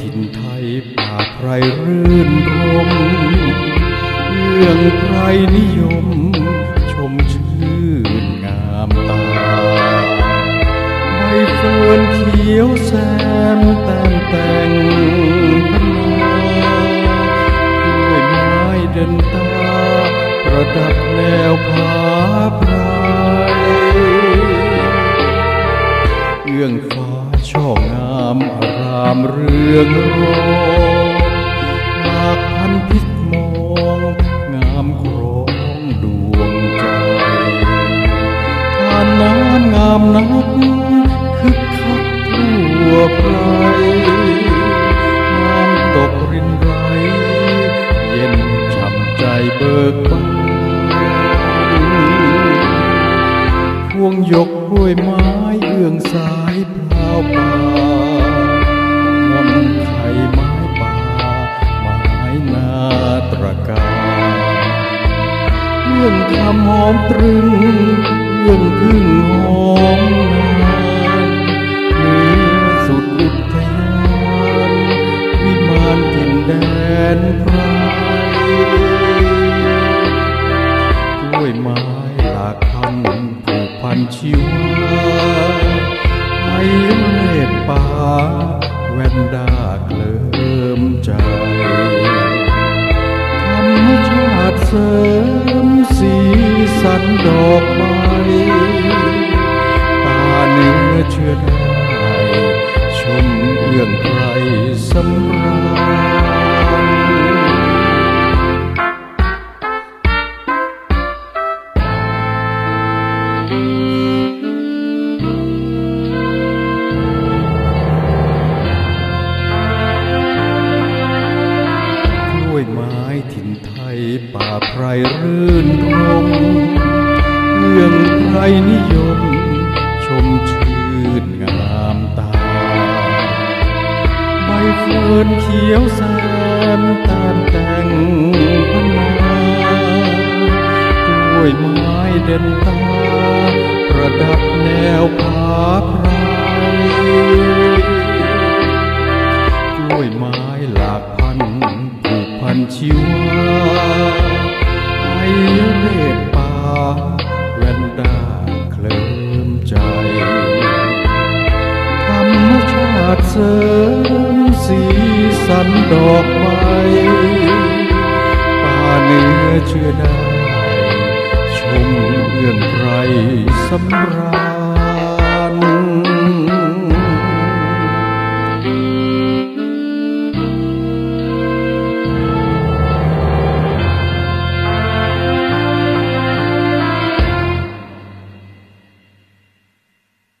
ทิ้นไทยป่าไพรรื่นรมเรื่องไพรนิยม ชมชื่นงามตาใบเฟิร์นเขียวแซมแต้มแต่งด้วยไม้เดินตา ประดับแนวผาไพรเอื้องฟ้าช่องงาม อารามเรืองรองหากพันพิษมองงามครองดวงใจทานน้ำงามนักคึกคักทั่วไพรน้ำตกรินไรเย็นช่ำใจเบิกบานพวงยกกล้วยไม้เอื้องสายพราวป่า คำหอมตรึงเอื้องพึ่งหอมนานเหนือสุดอุทยานวิมานถิ่นแดนไพรกล้วยไม้หลากคำผูกพันชีวาให้เมตป่าแวนดาเคลิมใจธรรมชาติเสริ ชมเอื้องไกรสำราญกล้วยไม้ถิ่นไทยป่าไพรรื่นรมเรื่องไพรนิยม นเขียวแซมตามแต่งพันากล้วยไม้เด่นตา ประดับแนวผาพรกล้วยไม้หลากพันผูกพันชีวาไอเรศป่าแวนดาเคลิมใจธรรมชาติเสริม สีสันดอกไม้ป่าเนื้อเชื่อได้ ชมเอื้องไรสำราญ